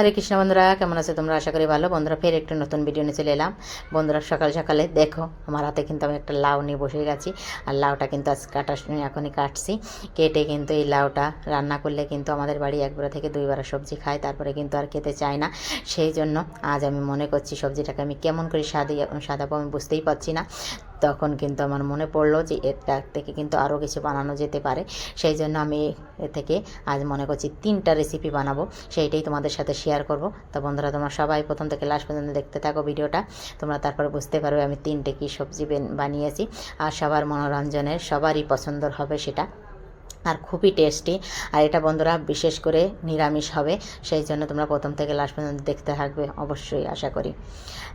হরে কৃষ্ণ বন্ধুরা, কেমন আছে তোমরা? আশা করি ভালো। বন্ধুরা, ফের একটু নতুন ভিডিও নিয়ে চলে এলাম। বন্ধুরা, সকাল সকালে দেখো, আমার হাতে কিন্তু আমি একটা লাউ নিয়ে বসে গেছি। আর লাউটা কিন্তু আজ কাটার সময় এখনই কাটছি। কেটে কিন্তু এই লাউটা রান্না করলে কিন্তু আমাদের বাড়ি একবার থেকে দুইবার সবজি খায়, তারপরে কিন্তু আর খেতে চায় না। সেই জন্য আজ আমি মনে করছি সবজিটাকে আমি কেমন করে সাদি সাদাবো আমি বুঝতেই পারছি না। তখন কিন্তু আমার মনে পড়ল যে এটা থেকে কিন্তু আরও কিছু বানানো যেতে পারে। সেই জন্য আমি এ থেকে আজ মনে করছি তিনটা রেসিপি বানাবো, সেইটাই তোমাদের সাথে শেয়ার করব। তো বন্ধুরা, তোমরা সবাই প্রথম থেকে লাস্ট পর্যন্ত দেখতে থাকো ভিডিওটা। তোমরা তারপরে বুঝতে পারবে আমি তিনটে কী সবজি বানিয়েছি। আর সবার মনোরঞ্জনের সবারই পছন্দর হবে সেটা। আর খুবই টেস্টি। আর এটা বন্ধুরা বিশেষ করে নিরামিষ হবে, সেই জন্য তোমরা প্রথম থেকে লাস্ট পর্যন্ত দেখতে থাকবে, অবশ্যই আশা করি।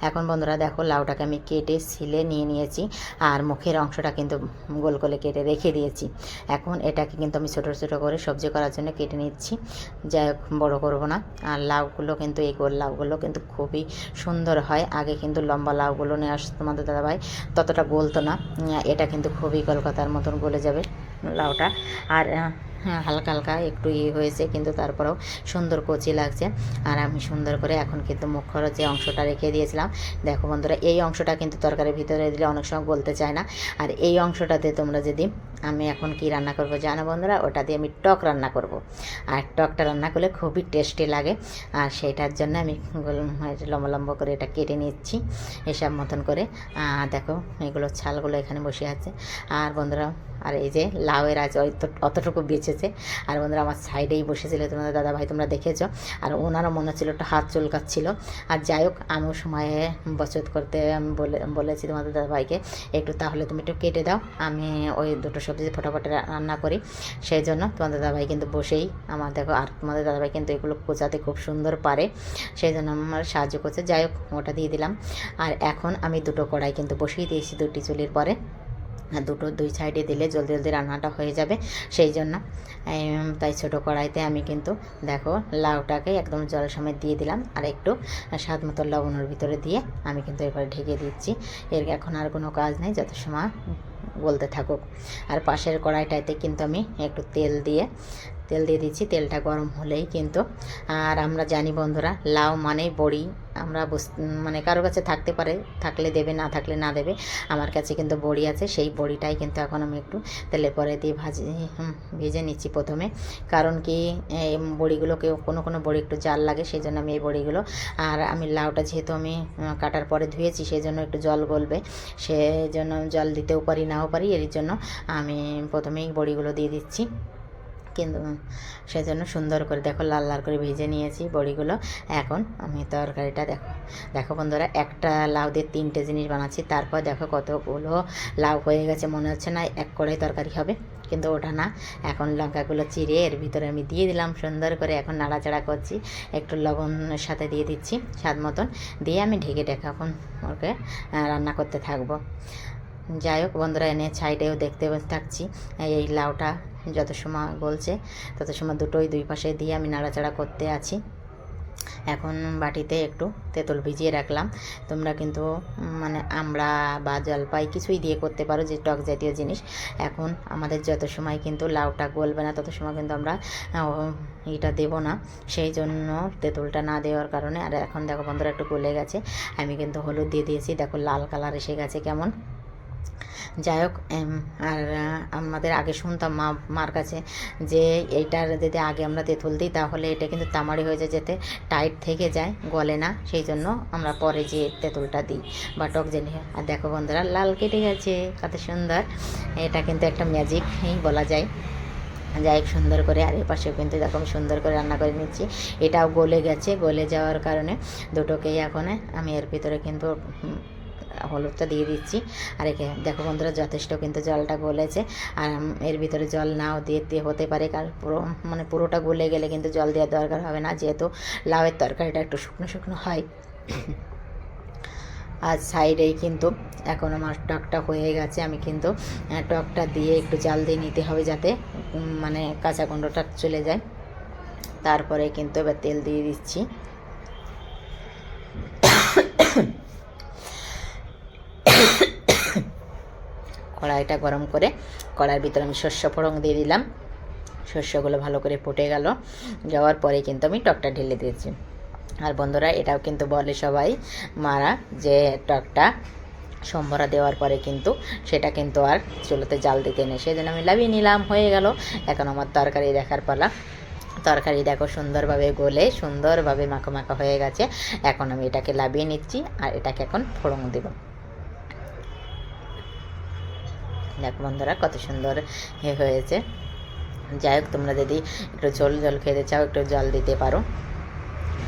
এখন বন্ধুরা দেখো লাউটাকে আমি কেটে ছিলে নিয়ে নিয়েছি, আর মুখের অংশটা কিন্তু গোল করে কেটে রেখে দিয়েছি। এখন এটাকে কিন্তু আমি ছোটো ছোটো করে সবজি করার জন্য কেটে নিচ্ছি। যাই হোক, বড়ো করব না। আর লাউগুলো কিন্তু, এই গোল লাউগুলো কিন্তু খুবই সুন্দর হয়। আগে কিন্তু লম্বা লাউগুলো নিয়ে আসতো তোমাদের দাদাভাই, ততটা গলতো না। এটা কিন্তু খুবই কলকাতার মতন গলে যাবে। লাউটা। আর হ্যাঁ, হালকা হালকা একটু ইয়ে হয়েছে কিন্তু তারপরেও সুন্দর কচি লাগছে। আর আমি সুন্দর করে এখন কিন্তু মুখর যে অংশটা রেখে দিয়েছিলাম দেখো বন্ধুরা এই অংশটা কিন্তু তরকারির ভিতরে দিলে অনেক সময় গলতে চায় না। আর এই অংশটাতে তোমরা যদি আমি এখন কি রান্না করব জানো বন্ধুরা? ওটা দিয়ে আমি টক রান্না করব। আর টকটা রান্না করলে খুবই টেস্টি লাগে। আর সেইটার জন্য আমি লম্বা লম্বা করে এটা কেটে নিচ্ছি এসব মতন করে। দেখো, এগুলো ছালগুলো এখানে বসে আছে। আর বন্ধুরা, আর এই যে লাউয়ের আজ অত- অতটুকু বেঁচেছে। আর বন্ধুরা, আমার সাইডেই বসেছিল তোমাদের দাদা ভাই তোমরা দেখেছ। আর ওনারও মনে হচ্ছিল একটা হাত চুলকাচ্ছিল। আর যাই হোক, আমিও সময়ে বচত করতে, আমি বলে, বলেছি তোমাদের দাদা ভাইকে একটু তাহলে তুমি একটু কেটে দাও। আমি ওই দুটো সবজি ফটাফট রান্না করি। সেই জন্য তোমাদের দাদাভাই কিন্তু বসেই আমার দেখো, আর তোমাদের দাদাভাই কিন্তু এগুলো কোচাতে খুব সুন্দর পারে। সেই জন্য আমার সাহায্য করছে। যাই হোক, ওটা দিয়ে দিলাম। আর এখন আমি দুটো কড়াই কিন্তু বসিয়ে দিয়েছি দুটি চুলির পরে। দুটো দুই সাইডে দিলে জলদি জলদি রান্নাটা হয়ে যাবে। সেই জন্য তাই ছোটো কড়াইতে আমি কিন্তু দেখো লাউটাকে একদম জল সময় দিয়ে দিলাম। আর একটু স্বাদ মতো লবণের ভিতরে দিয়ে আমি কিন্তু এবারে ঢেকে দিচ্ছি। এর এখন আর কোনো কাজ নেই, যত সময় বলতে থাকুক। আর পাশের কড়াইটাতে কিন্তু আমি একটু তেল দিয়ে তেল দিয়ে দিচ্ছি, তেলটা গরম হলেই কিন্তু, আর আমরা জানি বন্ধুরা, লাউ মানেই বড়ি। আমরা মানে কারও কাছে থাকতে পারে, থাকলে দেবে, না থাকলে না দেবে, আমার কাছে কিন্তু বড়ি আছে, সেই বড়িটাই কিন্তু এখন আমি একটু তেলে পরে দিয়ে ভাজি ভেজে নিচ্ছি প্রথমে। কারণ কি বড়িগুলোকে কোনো কোনো বড়ি একটু জাল লাগে, সেই জন্য আমি এই বড়িগুলো, আর আমি লাউটা যেহেতু আমি কাটার পরে ধুয়েছি, সেই জন্য একটু জল গলবে। সেই জন্য জল দিতেও পারি, নাও পারি, এর জন্য আমি প্রথমেই বড়িগুলো দিয়ে দিচ্ছি। কিন্তু সেজন্য সুন্দর করে দেখো, লাল লাল করে ভেজে নিয়েছি বড়িগুলো। এখন আমি তরকারিটা দেখো দেখো বন্ধুরা, একটা লাউ দিয়ে তিনটে জিনিস বানাচ্ছি। তারপর দেখো কতগুলো লাউ হয়ে গেছে, মনে হচ্ছে না এক কড়াই তরকারি হবে, কিন্তু ওটা না। এখন লঙ্কাগুলো চিড়ে এর ভিতরে আমি দিয়ে দিলাম সুন্দর করে। এখন নাড়াচাড়া করছি, একটু লবণের সাথে দিয়ে দিচ্ছি স্বাদ মতন। দিয়ে আমি ঢেকে ঢেকে এখন ওকে রান্না করতে থাকব। যাই হোক বন্ধুরা, এনে সাইডেও দেখতে থাকছি, এই লাউটা যত সময় গলছে, তত সময় দুটোই দুই পাশে দিয়ে আমি নাড়াচাড়া করতে আছি। এখন বাটিতে একটু তেঁতুল ভিজিয়ে রাখলাম। তোমরা কিন্তু মানে আমড়া বা জলপাই কিছুই দিয়ে করতে পারো, যে টক জাতীয় জিনিস। এখন আমাদের যত সময় কিন্তু লাউটা গলবে না, তত সময় কিন্তু আমরা এটা দেবো না। সেই জন্য তেঁতুলটা না দেওয়ার কারণে, আর এখন দেখো বন্ধুরা একটু গলে গেছে। আমি কিন্তু হলুদ দিয়ে দিয়েছি, দেখো লাল কালার এসে গেছে কেমন। যাই হোক আর আমাদের আগে শুনতাম মা, মার কাছে যে এইটার যদি আগে আমরা তেঁতুল দিই, তাহলে এটা কিন্তু তামাড়ি হয়ে যায়, যেতে টাইট থেকে যায়, গলে না। সেই জন্য আমরা পরে যে তেঁতুলটা দিই বা টক জেলি। আর দেখো বন্ধুরা, লাল কেটে গেছে, কত সুন্দর। এটা কিন্তু একটা ম্যাজিকই বলা যায়। যাই হোক, সুন্দর করে আর এ পাশেও কিন্তু আমি সুন্দর করে রান্না করে নিচ্ছি। এটাও গলে গেছে, গলে যাওয়ার কারণে দুটোকেই এখন আমি এর ভিতরে কিন্তু হলুদটা দিয়ে দিচ্ছি। আর একে, দেখো বন্ধুরা, যথেষ্ট কিন্তু জলটা গলেছে। আর এর ভিতরে জল নাও দিতে হতে পারে, কারণ পুরো মানে পুরোটা গলে গেলে কিন্তু জল দেওয়ার দরকার হবে না, যেহেতু লাউয়ের তরকারিটা একটু শুকনো শুকনো হয়। আর সাইডেই কিন্তু এখন আমার টকটা হয়ে গেছে। আমি কিন্তু টকটা দিয়ে একটু জাল দিয়ে নিতে হবে যাতে মানে কাঁচা গন্ধটা চলে যায়। তারপরে কিন্তু এবার তেল দিয়ে দিচ্ছি। কড়াইটা গরম করে কড়াইয়ের ভিতরে আমি শস্য ফোড়ং দিয়ে দিলাম। শস্যগুলো ভালো করে ফুটে গেল। যাওয়ার পরে কিন্তু আমি টকটা ঢেলে দিয়েছি। আর বন্ধুরা, এটাও কিন্তু বলে সবাই মারা যে টকটা সম্বরা দেওয়ার পরে কিন্তু সেটা কিন্তু আর চুলোতে জাল দিতে নেই। সেই জন্য আমি লাভিয়ে নিলাম, হয়ে গেল। এখন আমার তরকারি দেখার পালা। তরকারি দেখো সুন্দরভাবে গলে, সুন্দরভাবে মাখা মাখা হয়ে গেছে। এখন আমি এটাকে লাভিয়ে নিচ্ছি আর এটাকে এখন ফোড়ন দেব। দেখো বন্ধুরা, কত সুন্দর হয়েছে। যাই হোক তোমরা যদি একটু জল জল খেতে চাও, একটু জল দিতে পারো।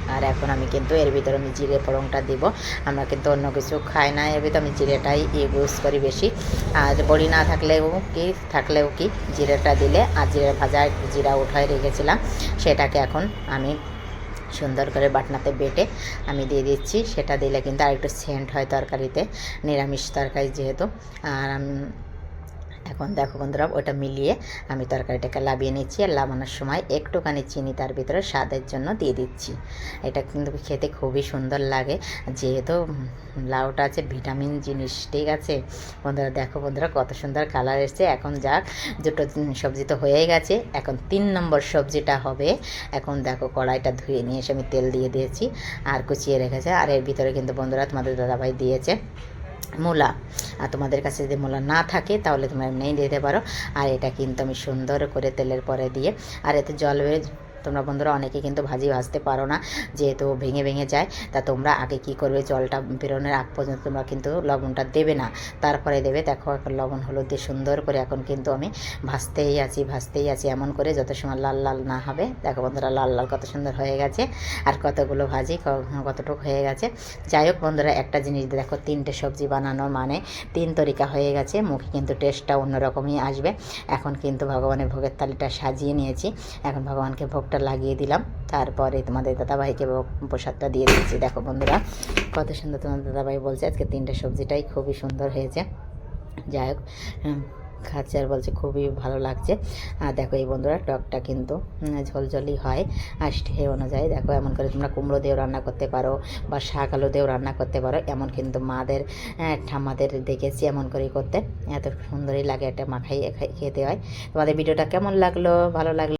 আর এখন আমি কিন্তু এর ভিতরে আমি জিরে ফোড়নটা দিব। আমরা কিন্তু অন্য কিছু খাই না, এর ভিতরে আমি জিরেটাই ইউজ করি বেশি। আর বড়ি না থাকলেও কি থাকলেও কি, জিরেটা দিলে, আর জিরে ভাজা জিরা উঠায় রেখেছিলাম, সেটাকে এখন আমি সুন্দর করে বাটনাতে বেটে আমি দিয়ে দিচ্ছি। সেটা দিলে কিন্তু আর একটু সেন্ট হয় তরকারিতে, নিরামিষ তরকারি যেহেতু। আর আম- এখন দেখো বন্ধুরা, ওটা মিলিয়ে আমি তরকারিটাকে লাভিয়ে নিচ্ছি আর লাবানোর সময় একটুখানি চিনি তার ভিতরে স্বাদের জন্য দিয়ে দিচ্ছি। এটা কিন্তু খেতে খুবই সুন্দর লাগে। যেহেতু লাউটা আছে, ভিটামিন জিনিস, ঠিক আছে? বন্ধুরা, দেখো বন্ধুরা, কত সুন্দর কালার এসছে। এখন যাক, দুটো সবজি তো হয়েই গেছে। এখন তিন নম্বর সবজিটা হবে। এখন দেখো কড়াইটা ধুয়ে নিয়ে এসে আমি তেল দিয়ে দিয়েছি আর কুচিয়ে রেখেছে। আর এর ভিতরে কিন্তু বন্ধুরা তোমাদের দাদাভাই দিয়েছে। মূলা। আর তোমাদের কাছে যদি মূলা না থাকে, তাহলে তোমরা এমনিই দিতে পারো। আর এটা কিন্তু আমি সুন্দর করে তেলের পরে দিয়ে, আর এতে জল তোমরা বন্ধুরা অনেকে কিন্তু ভাজি ভাজতে পারো না, যেহেতু ভেঙে ভেঙে যায়। তা তোমরা আগে কি করবে? জলটা বেরোনোর আগ পর্যন্ত তোমরা কিন্তু লবণটা দেবে না। তারপরে দেবে, দেখো এখন লবণ হলুদ দিয়ে সুন্দর করে এখন কিন্তু আমি ভাজতেই আছি ভাজতেই আছি এমন করে যত সময় লাল লাল না হবে। দেখো বন্ধুরা লাল লাল কত সুন্দর হয়ে গেছে। আর কতগুলো ভাজি কতটুকু হয়ে গেছে। যাই হোক বন্ধুরা, একটা জিনিস দেখো, তিনটে সবজি বানানোর মানে তিন তরিকা হয়ে গেছে। মুখে কিন্তু টেস্টটা অন্যরকমই আসবে। এখন কিন্তু ভগবানের ভোগের থালিটা সাজিয়ে নিয়েছি। এখন ভগবানকে ভোগটা লাগিয়ে দিলাম। তারপরে তোমাদের দাদাভাইকে প্রসাদটা দিয়ে দিচ্ছি। দেখো বন্ধুরা কত সুন্দর তোমাদের দাদাভাই বলছে আজকে তিনটে সবজিটাই খুবই সুন্দর হয়েছে। যাই হোক খাচ্ছে আর বলছে খুবই ভালো লাগছে। আর দেখো এই বন্ধুরা টকটা কিন্তু উম, ঝোলঝোলই হয়। আর সে অনুযায়ী দেখো এমন করে তোমরা কুমড়ো দিয়েও রান্না করতে পারো বা শাক আলু দিয়েও রান্না করতে পারো। এমন কিন্তু মাদের ঠাম্মাদের দেখেছি এমন করেই করতে। এত সুন্দরই লাগে একটা মাখাই খাই- খেতে হয়। তোমাদের ভিডিওটা কেমন লাগল? ভালো লাগল